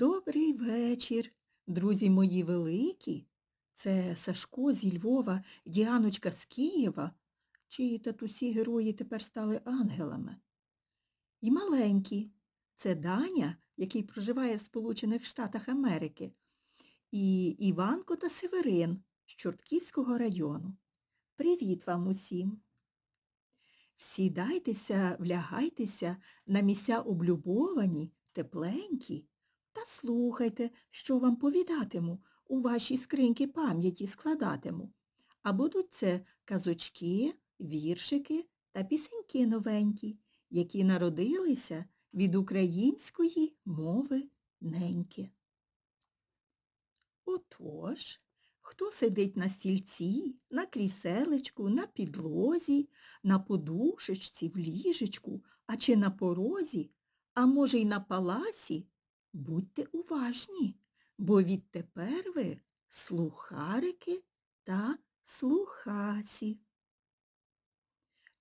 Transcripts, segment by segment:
Добрий вечір, друзі мої великі. Це Сашко зі Львова, Діаночка з Києва, чиї татусі герої тепер стали ангелами. І маленькі. Це Даня, який проживає в Сполучених Штатах Америки, і Іванко та Северин з Чортківського району. Привіт вам усім! Сідайтеся, влягайтеся на місця облюбовані, тепленькі, та слухайте, що вам повідатиму, у вашій скриньки пам'яті складатиму. А будуть це казочки, віршики та пісеньки новенькі, які народилися від української мови неньки. Отож, хто сидить на стільці, на кріселечку, на підлозі, на подушечці, в ліжечку, а чи на порозі, а може й на паласі, будьте уважні, бо відтепер ви слухарики та слухасі.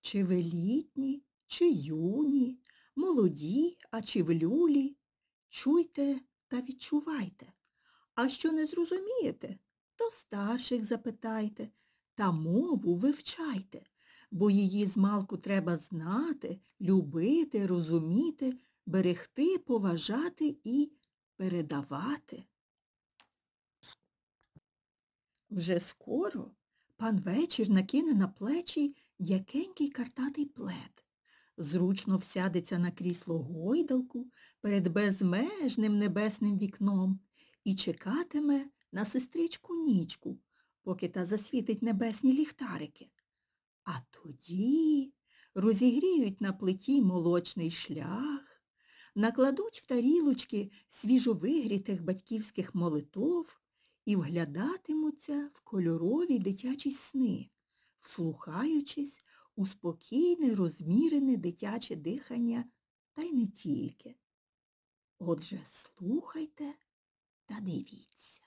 Чи ви літні, чи юні, молоді, а чи в люлі, чуйте та відчувайте. А що не зрозумієте, то старших запитайте та мову вивчайте, бо її змалку треба знати, любити, розуміти, берегти, поважати і передавати. Вже скоро пан вечір накине на плечі якенький картатий плед, зручно всядеться на крісло гойдалку перед безмежним небесним вікном і чекатиме на сестричку нічку, поки та засвітить небесні ліхтарики. А тоді розігріють на плиті молочний шлях, накладуть в тарілочки свіжовигрітих батьківських молитов і вглядатимуться в кольорові дитячі сни, вслухаючись у спокійне, розмірене дитяче дихання та й не тільки. Отже, слухайте та дивіться.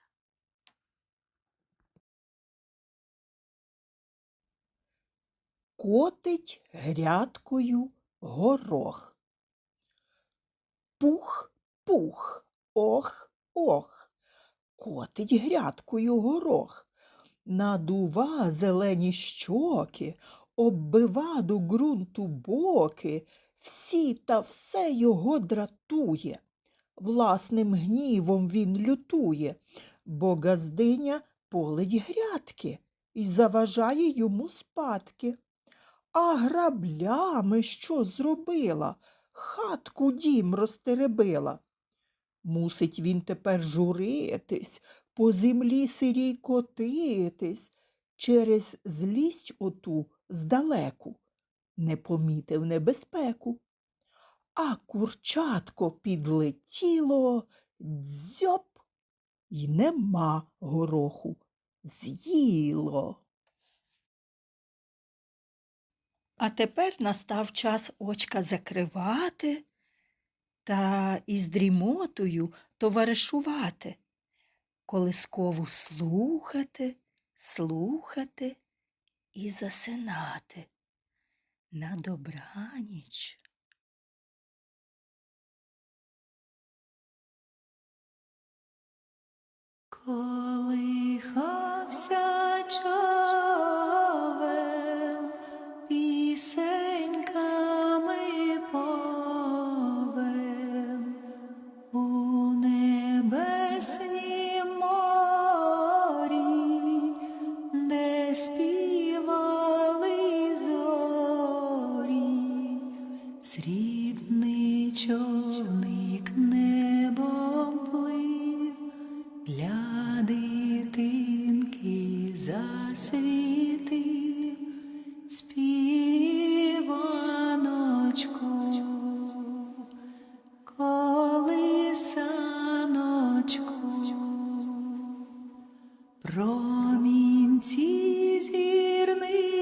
Котить грядкою горох. Пух, пух, ох, ох, котить грядкою горох. Надува зелені щоки, оббива до ґрунту боки, всі та все його дратує. Власним гнівом він лютує, бо газдиня полить грядки і заважає йому спадки. А граблями що зробила? Хатку дім розтеребила. Мусить він тепер журитись, по землі сирій котитись, через злість оту здалеку, не помітив небезпеку. А курчатко підлетіло, дзьоп, й нема гороху, з'їло. А тепер настав час очка закривати та із дрімотою товаришувати, колискову слухати, слухати і засинати. На добраніч. Колихався човен, срібний човник небом плив, для дитинки засвітив. Співаночку, колисаночку, промінці зірничок,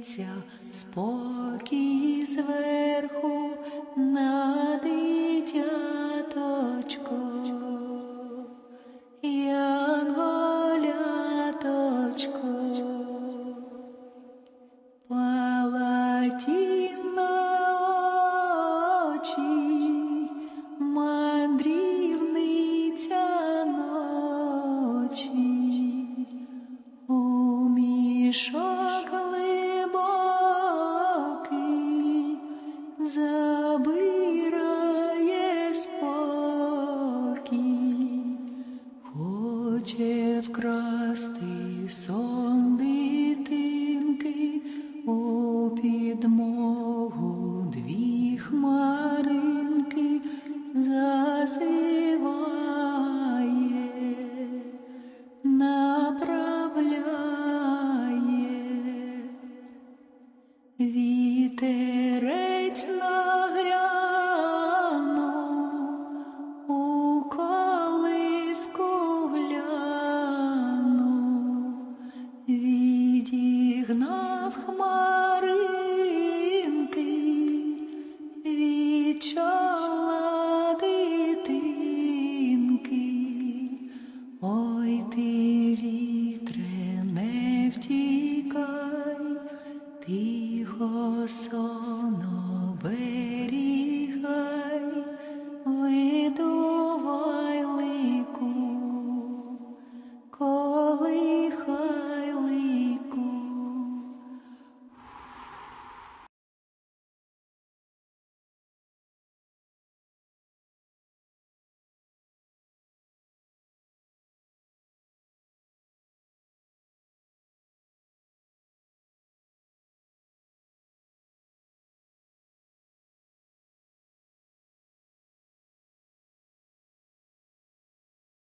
Дивиться спокій зверху на дитяточку, янголяточку, палаті на очі, мандрівниця ночі, у